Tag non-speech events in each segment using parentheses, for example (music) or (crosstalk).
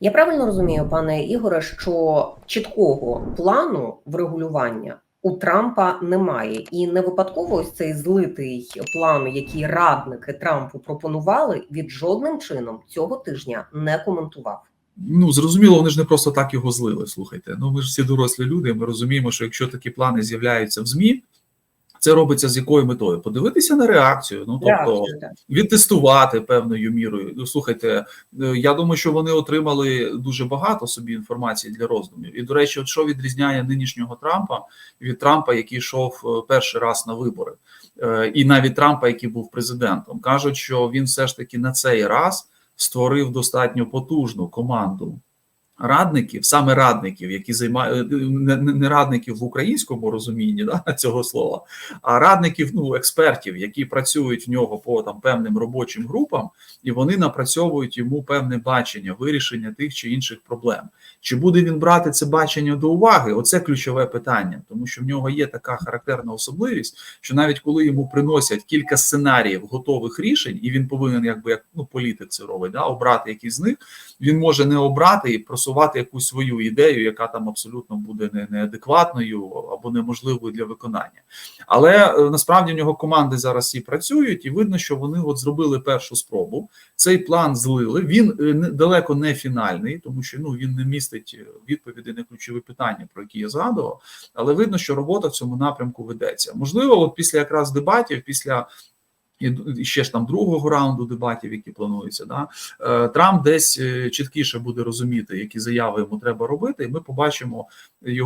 Я правильно розумію, пане Ігоре, що чіткого плану врегулювання у Трампа немає, і не випадково ось цей злитий план, який радники Трампу пропонували, від жодним чином цього тижня не коментував. Ну зрозуміло, вони ж не просто так його злили. Слухайте. Ну ми ж всі дорослі люди. Ми розуміємо, що якщо такі плани з'являються в змі, це робиться з якою метою? Подивитися на реакцію. Ну тобто відтестувати певною мірою. Ну, слухайте, е, я думаю, що вони отримали дуже багато собі інформації для роздумів. І до речі, от що відрізняє нинішнього Трампа від Трампа, який йшов е, перший раз на вибори, Е, і навіть Трампа, який був президентом, кажуть, що він все ж таки на цей раз створив достатньо потужну команду радників, саме радників, які займають не, не радників в українському розумінні да, (laughs) цього слова, а радників, ну експертів, які працюють в нього по там певним робочим групам, і вони напрацьовують йому певне бачення вирішення тих чи інших проблем. Чи буде він брати це бачення до уваги? Оце ключове питання, тому що в нього є така характерна особливість, що навіть коли йому приносять кілька сценаріїв готових рішень, і він повинен, якби як ну політик це робить, да, обрати якийсь з них, він може не обрати і просувати якусь свою ідею, яка там абсолютно буде не, неадекватною або неможливою для виконання. Але е, насправді в нього команди зараз всі працюють, і видно, що вони от зробили першу спробу. Цей план злили. Він е, далеко не фінальний, тому що ну він не містить відповіді на ключові питання, про які я згадував. Але видно, що робота в цьому напрямку ведеться. Можливо, от після якраз дебатів, після. І ще ж там другого раунду дебатів, які плануються, да е, Трамп десь е, чіткіше буде розуміти, які заяви йому треба робити, і ми побачимо е,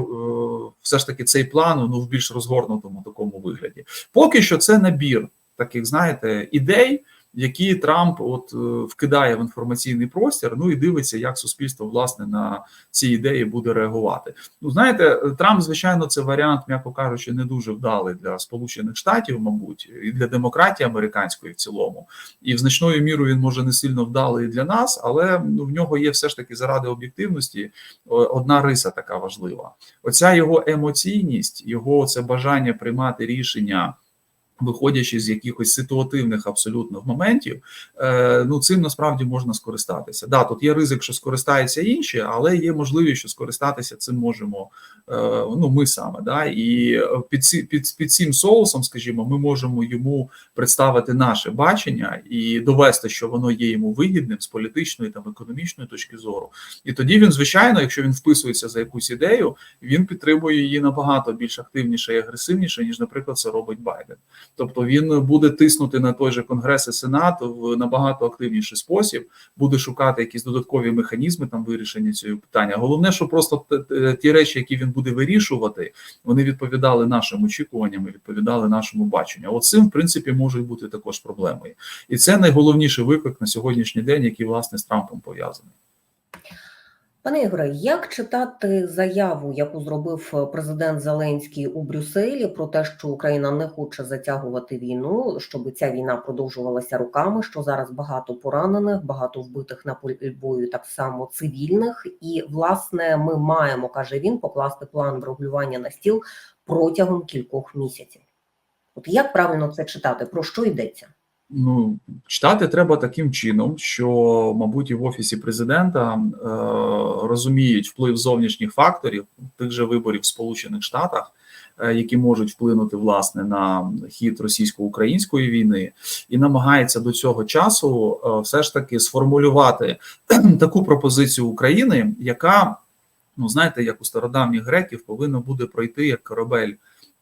все ж таки цей план ну в більш розгорнутому такому вигляді. Поки що це набір таких, знаєте, ідей, які Трамп от е, вкидає в інформаційний простір. Ну і дивиться, як суспільство власне на ці ідеї буде реагувати. Ну знаєте, Трамп, звичайно, це варіант, м'яко кажучи, не дуже вдалий для Сполучених Штатів, мабуть, і для демократії американської в цілому. І в значною мірою він може не сильно вдалий для нас, але ну в нього є все ж таки заради об'єктивності одна риса така важлива. Оця його емоційність, його це бажання приймати рішення. Виходячи з якихось ситуативних абсолютно моментів, е, ну цим насправді можна скористатися. Да, тут є ризик, що скористаються інші, але є можливість, що скористатися цим можемо е, ну ми саме. Да, і під ці під, під цим соусом, скажімо, ми можемо йому представити наше бачення і довести, що воно є йому вигідним з політичної там економічної точки зору. І тоді він, звичайно, якщо він вписується за якусь ідею, він підтримує її набагато більш активніше і агресивніше, ніж, наприклад, це робить Байден. Тобто він буде тиснути на той же конгрес і сенат в набагато активніший спосіб, буде шукати якісь додаткові механізми там вирішення цього питання. Головне, що просто ті речі, які він буде вирішувати, вони відповідали нашим очікуванням, відповідали нашому баченню. От цим, в принципі, можуть бути також проблемою, і це найголовніший виклик на сьогоднішній день, який власне з Трампом пов'язаний. Пане Ігоре, як читати заяву, яку зробив е, президент Зеленський у Брюсселі, про те, що Україна не хоче затягувати війну, щоб ця війна продовжувалася руками? Що зараз багато поранених, багато вбитих на полі бою, так само цивільних, і власне ми маємо, каже він, покласти план врегулювання на стіл протягом кількох місяців. От як правильно це читати? Про що йдеться? Ну, читати треба таким чином, що, мабуть, і в офісі президента е, розуміють вплив зовнішніх факторів тих же виборів в Сполучених Штатах, е, які можуть вплинути власне на хід російсько-української війни, і намагається до цього часу е, все ж таки сформулювати (clears throat) таку пропозицію України, яка, ну знаєте, як у стародавніх греків, повинна буде пройти як корабель.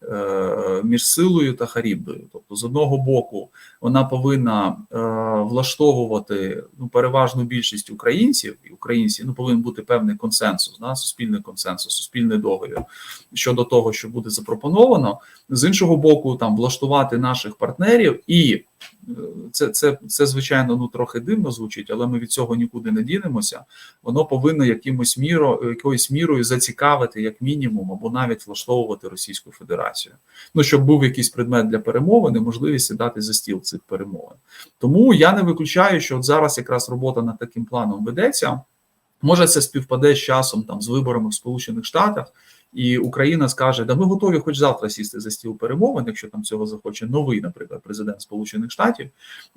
Е, Між силою та Харібдою, тобто з одного боку, вона повинна е, влаштовувати ну переважну більшість українців, і українці ну повинен бути певний консенсус, да, суспільний консенсус, суспільний договір щодо того, що буде запропоновано. З іншого боку, там влаштувати наших партнерів, і це, це, це звичайно ну трохи дивно звучить, але ми від цього нікуди не дінемося. Воно повинно якимось міро, якоюсь мірою зацікавити, як мінімум, або навіть влаштовувати Російську Федерацію. Ну щоб був якийсь предмет для перемовин, і можливість сідати за стіл цих перемовин. Тому я не виключаю, що от зараз якраз робота над таким планом ведеться. Може, це співпаде з часом там з виборами в Сполучених Штатах, і Україна скаже: да ми готові хоч завтра сісти за стіл перемовин, якщо там цього захоче новий, наприклад, президент Сполучених Штатів.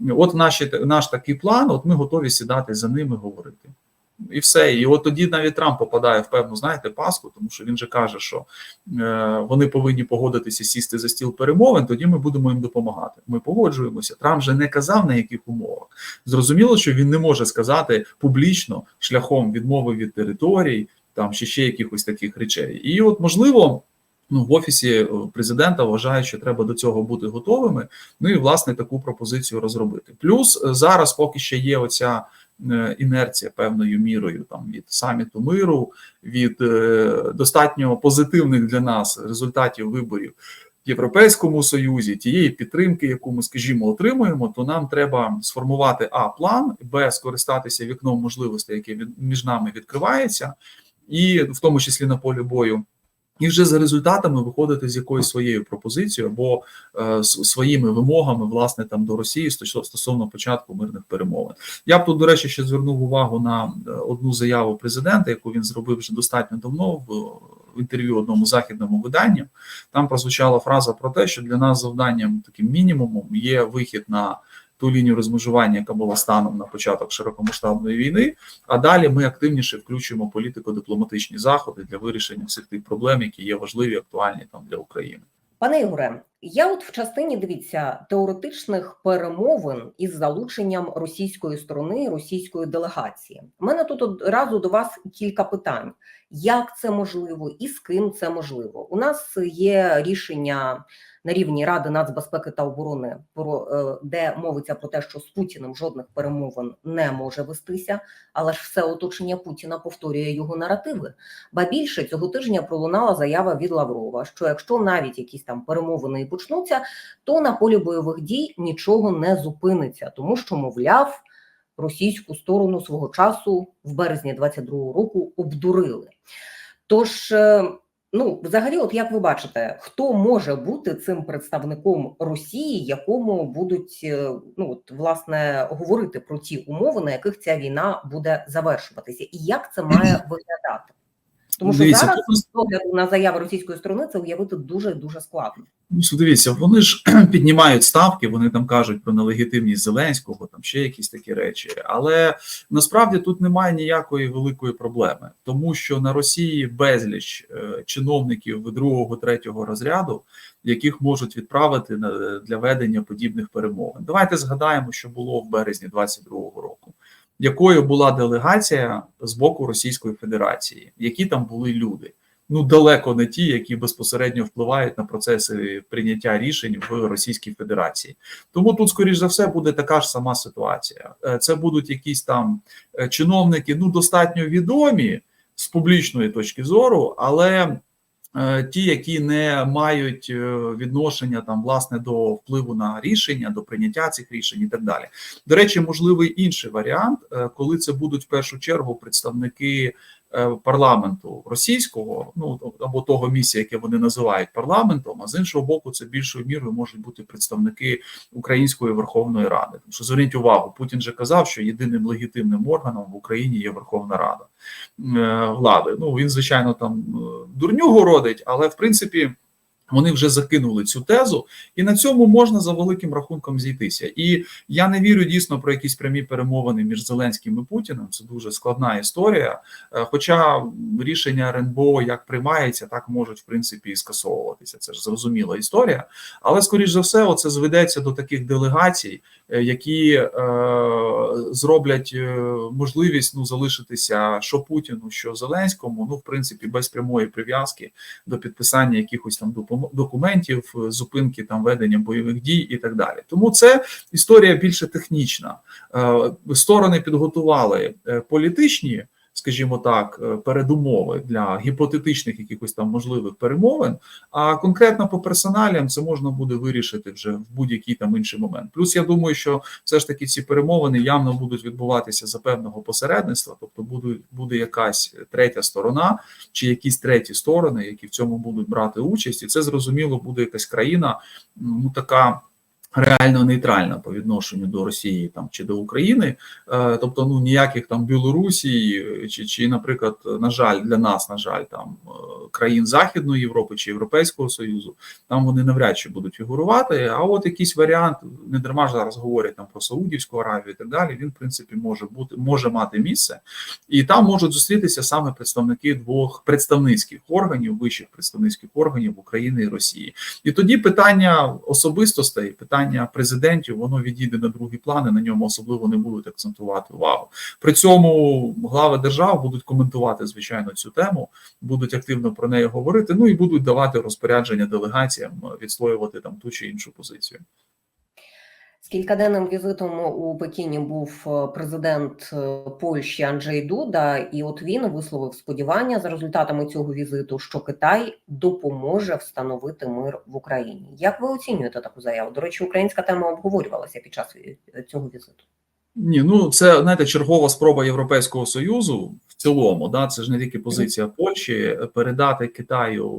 От наші наш такий план, от ми готові сідати за ними говорити. І все. І от тоді навіть Трамп попадає в певну, знаєте, паску, тому що він же каже, що е, вони повинні погодитися сісти за стіл перемовин. Тоді ми будемо їм допомагати. Ми погоджуємося. Трамп же не казав на яких умовах. Зрозуміло, що він не може сказати публічно шляхом відмови від територій, там чи ще якихось таких речей. І от можливо. Ну, в офісі е, президента вважають, що треба до цього бути готовими. Ну і власне таку пропозицію розробити. Плюс е, зараз, поки ще є оця е, інерція певною мірою там від саміту миру, від достатньо позитивних для нас результатів виборів в Європейському Союзі, тієї підтримки, яку ми, скажімо, отримуємо, то нам треба сформувати а план, б скористатися вікном можливостей, яке між нами відкривається, і в тому числі на полі бою. І вже за результатами виходити з якоюсь своєю пропозицією або е, своїми вимогами, власне, там до Росії стосовно початку мирних перемовин. Я б тут, до речі, ще звернув увагу на одну заяву президента, яку він зробив вже достатньо давно в інтерв'ю одному західному виданню. Там прозвучала фраза про те, що для нас завданням таким мінімумом є вихід на ту лінію розмежування, яка була станом на початок широкомасштабної війни. А далі ми активніше включуємо політико-дипломатичні заходи для вирішення всіх тих проблем, які є важливі, актуальні там для України. Пане Ігоре, я от в частині дивіться теоретичних перемовин із залученням російської сторони, російської делегації. У мене тут одразу до вас кілька питань: як це можливо і з ким це можливо? У нас є рішення на рівні Ради нацбезпеки та оборони, про де мовиться про те, що з Путіним жодних перемовин не може вестися, але ж все оточення Путіна повторює його наративи. Ба більше цього тижня пролунала заява від Лаврова, що якщо навіть якісь там перемовини почнуться, то на полі бойових дій нічого не зупиниться, тому що, мовляв, російську сторону свого часу в березні 22-го року обдурили. Тож. Ну, взагалі, от як ви бачите, хто може бути цим представником Росії, якому будуть ну от власне говорити про ті умови, на яких ця війна буде завершуватися, і як це має (clears throat) виглядати? Тому що Дивіться, зараз з огляду на заяви російської сторони це уявити дуже дуже складно. Ну, дивіться, вони ж (clears throat) піднімають ставки, вони там кажуть про нелегітимність Зеленського, там ще якісь такі речі. Але насправді тут немає ніякої великої проблеми, тому що на Росії безліч е, чиновників другого, третього розряду, яких можуть відправити на для ведення подібних перемовин. Давайте згадаємо, що було в березні 22-го року. Якою була делегація з боку Російської Федерації, які там були люди? ну далеко не ті, які безпосередньо впливають на процеси прийняття рішень в Російській Федерації. Тому тут, скоріш за все, буде така ж сама ситуація. Е, Це будуть якісь там е, чиновники, ну достатньо відомі з публічної точки зору, але ті, які не мають е, відношення там власне до впливу на рішення, до прийняття цих рішень і так далі. До речі, можливий інший варіант, е, коли це будуть в першу чергу представники е, парламенту російського, ну або того місця, яке вони називають парламентом. А з іншого боку, це більшою мірою можуть бути представники Української Верховної Ради. Тому що зверніть увагу, Путін же казав, що єдиним легітимним органом в Україні є Верховна Рада е, влади. Ну він звичайно там е, дурню городить, але в принципі. Вони вже закинули цю тезу, і на цьому можна за великим рахунком зійтися. І я не вірю дійсно про якісь прямі перемовини між Зеленським і Путіним. Це дуже складна історія. Е, Хоча рішення РНБО як приймається, так можуть в принципі і скасовуватися. Це ж зрозуміла історія. Але скоріш за все, оце зведеться до таких делегацій, е, які е, зроблять е, можливість ну залишитися що Путіну, що Зеленському. Ну в принципі, без прямої прив'язки до підписання якихось там допом- документів, е, зупинки там ведення бойових дій і так далі. Тому це історія більше технічна. Е, Сторони підготували е, політичні. Скажімо так, е, передумови для гіпотетичних якихось там можливих перемовин. А конкретно по персоналіям це можна буде вирішити вже в будь-який там інший момент. Плюс я думаю, що все ж таки ці перемовини явно будуть відбуватися за певного посередництва, тобто буде, буде якась третя сторона чи якісь треті сторони, які в цьому будуть брати участь, і це зрозуміло буде якась країна, ну така. Реально нейтральна по відношенню до Росії там чи до України, Е, тобто ну ніяких там Білорусі чи, чи, наприклад, на жаль, для нас, на жаль, там е, країн Західної Європи чи Європейського Союзу, там вони навряд чи будуть фігурувати. А от якийсь варіант, не дарма ж зараз говорять там про Саудівську Аравію і так далі. Він в принципі може бути, може мати місце, і там можуть зустрітися саме представники двох представницьких органів, вищих представницьких органів України і Росії. І тоді питання особистостей, питання президентів, воно відійде на другі плани. На ньому особливо не будуть акцентувати увагу. При цьому глави держав будуть коментувати звичайно цю тему, будуть активно про неї говорити. Ну і будуть давати розпорядження делегаціям відстоювати там ту чи іншу позицію. Кількаденним візитом у Пекіні був е, президент е, Польщі Анджей Дуда, і от він висловив сподівання за результатами цього візиту, що Китай допоможе встановити мир в Україні. Як ви оцінюєте таку заяву? До речі, українська тема обговорювалася під час е, цього візиту. Ні, ну це знаєте, чергова спроба Європейського союзу в цілому. Да, це ж не тільки позиція Польщі передати Китаю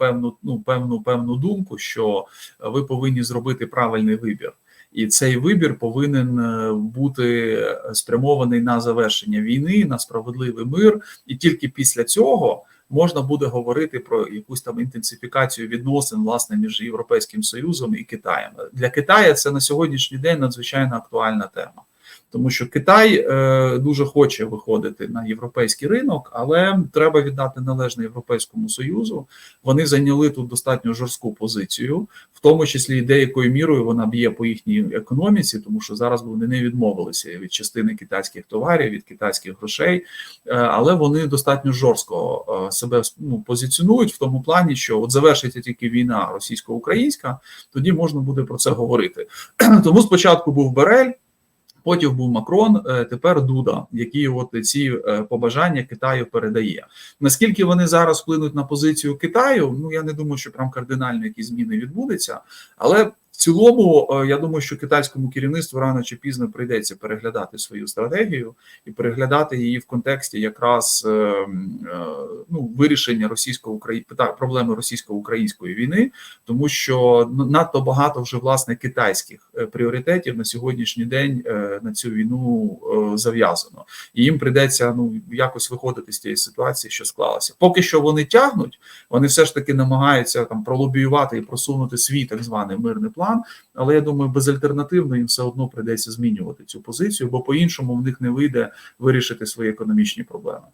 певну ну певну певну думку, що ви повинні зробити правильний вибір, і цей вибір повинен бути спрямований на завершення війни, на справедливий мир, і тільки після цього. Можна буде говорити про якусь там інтенсифікацію відносин власне між Європейським Союзом і Китаєм для Китаю. Це на сьогоднішній день надзвичайно актуальна тема, тому що Китай е, дуже хоче виходити на європейський ринок, але треба віддати належне Європейському Союзу. Вони зайняли тут достатньо жорстку позицію, в тому числі і деякою мірою вона б'є по їхній економіці, тому що зараз вони не відмовилися від частини китайських товарів, від китайських грошей, е, але вони достатньо жорстко е, себе ну, позиціонують в тому плані, що от завершиться тільки війна російсько-українська, тоді можна буде про це говорити. (clears throat) Тому спочатку був Берель. Потім був Макрон, тепер Дуда, які от ці побажання Китаю передає. Наскільки вони зараз вплинуть на позицію Китаю? Ну я не думаю, що прям кардинально якісь зміни відбудуться, але цілому я думаю, що китайському керівництву рано чи пізно прийдеться переглядати свою стратегію і переглядати її в контексті якраз ну, вирішення російсько проблеми російсько-української війни, тому що надто багато вже власне китайських пріоритетів на сьогоднішній день на цю війну зав'язано, і їм прийдеться ну якось виходити з цієї ситуації, що склалася. Поки що вони тягнуть, вони все ж таки намагаються там пролобіювати і просунути свій так званий мирний план. Але я думаю, безальтернативно їм все одно прийдеться змінювати цю позицію, бо по-іншому в них не вийде вирішити свої економічні проблеми.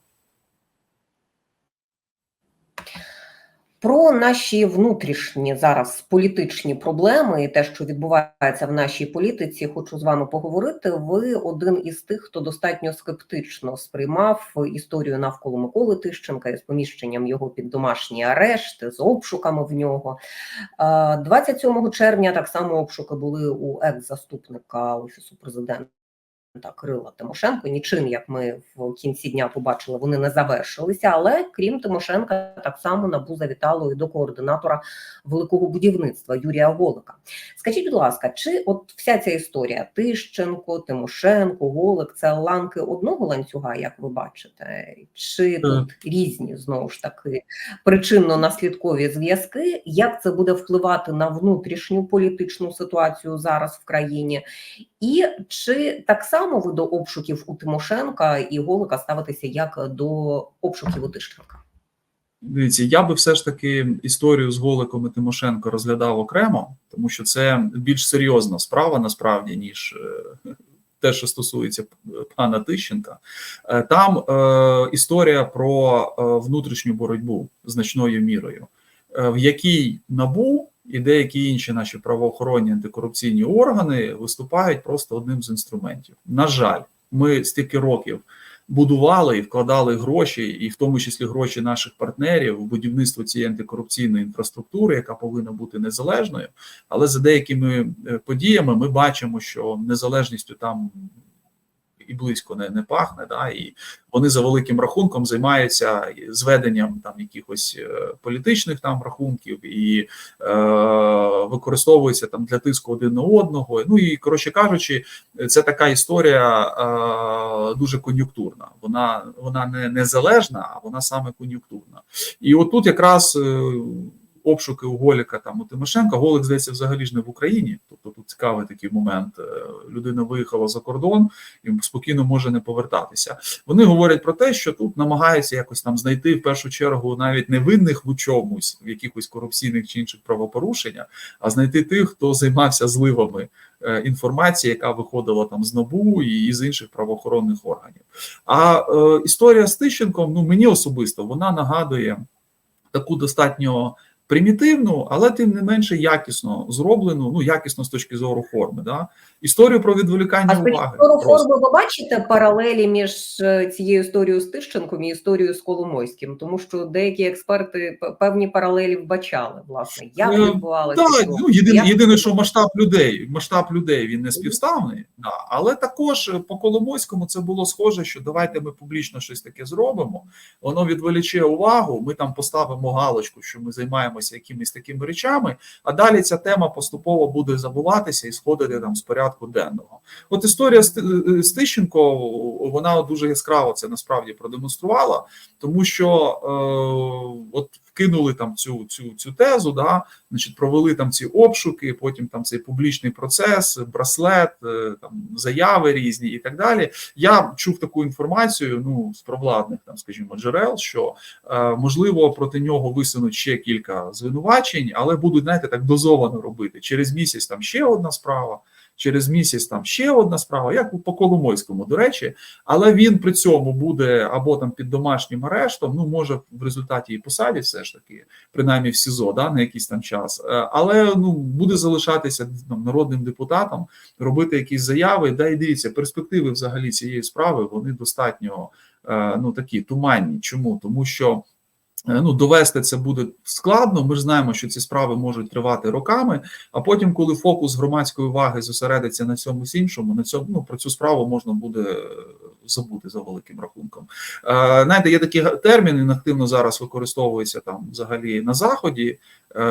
Про наші внутрішні зараз політичні проблеми і те, що відбувається в нашій політиці, хочу з вами поговорити. Ви один із тих, хто достатньо скептично сприймав історію навколо Миколи Тищенка із поміщенням його під домашній арешт, з обшуками в нього. 27 червня так само обшуки були у екс-заступника офісу президента. Та Крила Тимошенко нічим, як ми в кінці дня побачили, вони не завершилися. Але крім Тимошенка, так само набу завітало і до координатора великого будівництва Юрія Голика. Скажіть, будь ласка, чи от вся ця історія Тищенко, Тимошенко, Голик це ланки одного ланцюга, як ви бачите, чи тут різні знову ж таки причинно-наслідкові зв'язки? Як це буде впливати на внутрішню політичну ситуацію зараз в країні? І чи так само ви до обшуків у Тимошенка і Голика ставитеся як до обшуків у Тищенка? Дивіться, я би все ж таки історію з Голиком і Тимошенко розглядав окремо, тому що це більш серйозна справа насправді, ніж те, що стосується пана Тищенка. Там е, історія про е, внутрішню боротьбу значною мірою, е, в якій набу і деякі інші наші правоохоронні антикорупційні органи виступають просто одним з інструментів. На жаль, ми стільки років будували і вкладали гроші, і в тому числі гроші наших партнерів в будівництво цієї антикорупційної інфраструктури, яка повинна бути незалежною. Але за деякими подіями ми бачимо, що незалежністю там. І близько не не пахне, да і вони за великим рахунком займаються зведенням там якихось політичних там рахунків і е, використовуються там для тиску один на одного. Ну і коротше кажучи, це така історія е, дуже кон'юнктурна. Вона вона не незалежна, а вона саме кон'юнктурна. І отут якраз. Обшуки у Голіка там у Тимошенка. Голик здається взагалі ж не в Україні. Тобто тут цікавий такий момент. Е, Людина виїхала за кордон і спокійно може не повертатися. Вони говорять про те, що тут намагаються якось там знайти в першу чергу навіть невинних в чомусь, в якихось корупційних чи інших правопорушеннях, а знайти тих, хто займався зливами е, інформації, яка виходила там з НАБУ і з інших правоохоронних органів. А е, історія з Тищенком, ну мені особисто вона нагадує таку достатньо примітивну, але тим не менше якісно зроблену, ну якісно з точки зору форми. Да? Історію про відволікання А уваги. зору форми ви бачите паралелі між е, цією історією з Тищенком і історією з Коломойським, тому що деякі експерти певні паралелі вбачали, власне, як Е, відбувалося. Так, що- ну єдине, як- єдине, що масштаб людей, масштаб людей він не співставний, да. але також е, по Коломойському це було схоже, що давайте ми публічно щось таке зробимо. Воно відволіче увагу. Ми там поставимо галочку, що ми займаємося якимись такими речами. А далі ця тема поступово буде забуватися і сходити там з порядку денного. От історія е, з Тищенко, вона дуже яскраво це насправді продемонструвала, тому що е, от вкинули там цю цю цю тезу, да, значить, провели там ці обшуки, потім там цей публічний процес, браслет, е, там заяви різні і так далі. Я чув таку інформацію, ну з провладних там, скажімо, джерел, що е, можливо проти нього висунуть ще кілька звинувачень, але будуть знаєте так дозовано робити. Через місяць там ще одна справа. Через місяць там ще одна справа, як по Коломойському, до речі, але він при цьому буде або там під домашнім арештом, ну може в результаті і посадять все ж таки, принаймні в СІЗО, да, на якийсь там час, Е, але ну буде залишатися там, народним депутатом, робити якісь заяви. Да, і дивіться, перспективи взагалі цієї справи вони достатньо е, ну такі туманні. Чому? Тому що. Е, Ну, довести це буде складно. Ми ж знаємо, що ці справи можуть тривати роками. А потім, коли фокус громадської уваги зосередиться на цьомусь іншому, на цьому ну про цю справу можна буде е, забути за великим рахунком. Е, знаєте, є такий термін, він активно зараз використовується там взагалі на заході,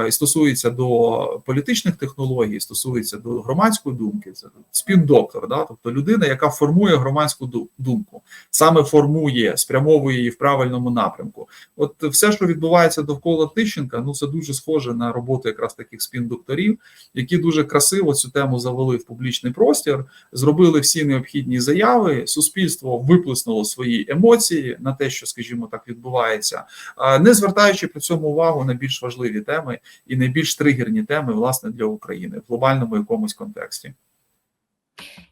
і стосується до політичних технологій, стосується до громадської думки. Це спін-доктор, да? тобто людина, яка формує громадську думку, саме формує, спрямовує її в правильному напрямку. От все, що відбувається довкола Тищенка, ну це дуже схоже на роботу якраз таких спін-докторів, які дуже красиво цю тему завели в публічний простір, зробили всі необхідні заяви. Суспільство виплеснуло свої емоції на те, що, скажімо так, відбувається, а, не звертаючи при цьому увагу на більш важливі теми і найбільш тригерні теми, власне, для України в глобальному якомусь контексті.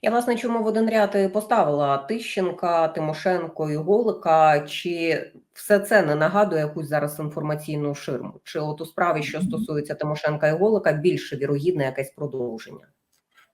Я власне чому в один ряд поставила Тищенка, Тимошенко і Голика. Чи все це не нагадує якусь зараз інформаційну ширму? Чи от у справі, що стосується Тимошенка і Голика, більше вірогідне якесь продовження?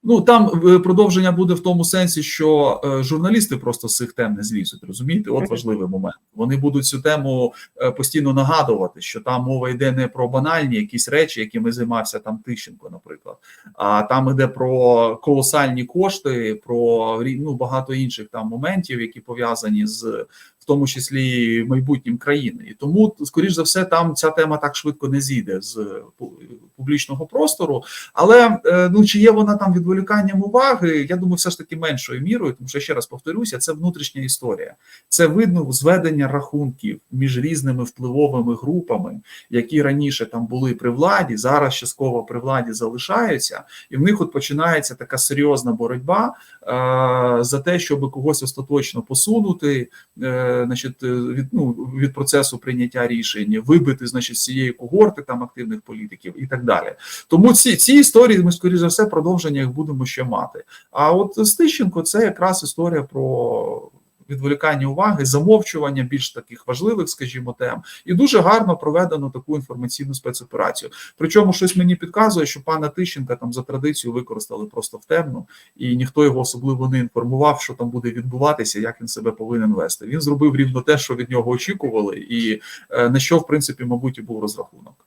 Ну там е, продовження буде в тому сенсі, що е, журналісти просто з цих тем не злізуть. Розумієте, от важливий момент. Вони будуть цю тему е, постійно нагадувати, що там мова йде не про банальні якісь речі, якими займався там Тищенко, наприклад, а там йде про колосальні кошти, про ну, багато інших там моментів, які пов'язані з. Тому числі і майбутнім країни, і тому, скоріш за все, там ця тема так швидко не зійде з пу- публічного простору. Але е, ну чи є вона там відволіканням уваги? Я думаю, все ж таки меншою мірою, тому що ще раз повторюся, це внутрішня історія. Це видно зведення рахунків між різними впливовими групами, які раніше там були при владі, зараз частково при владі залишаються, і в них от починається така серйозна боротьба е, за те, щоб когось остаточно посунути, е, значить, е, від ну від процесу прийняття рішень, вибити значить з цієї когорти там активних політиків і так далі. Тому ці ці історії ми скоріше за все продовження їх будемо ще мати. А от Стищенко це якраз історія про. Відволікання уваги, замовчування більш таких важливих, скажімо, тем, і дуже гарно проведено таку інформаційну спецоперацію. Причому щось мені підказує, що пана Тищенка там за традицію використали просто в темну, і ніхто його особливо не інформував, що там буде відбуватися, як він себе повинен вести. Він зробив рівно те, що від нього очікували, і е, на що в принципі, мабуть, і був розрахунок.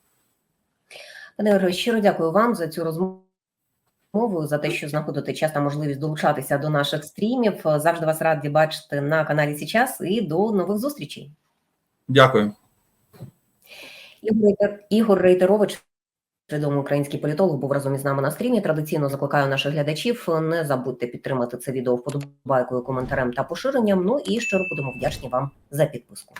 Пане Ігоре, щиро дякую вам за цю розмову. За те, що знаходите час та можливість долучатися до наших стрімів. Завжди вас раді бачити на каналі Січас і до нових зустрічей. Дякую. Ігор, Ігор Рейтерович, відомий український політолог, був разом із нами на стрімі. Традиційно закликаю наших глядачів. Не забудьте підтримати це відео вподобайкою, коментарем та поширенням. Ну і щиро будемо вдячні вам за підписку.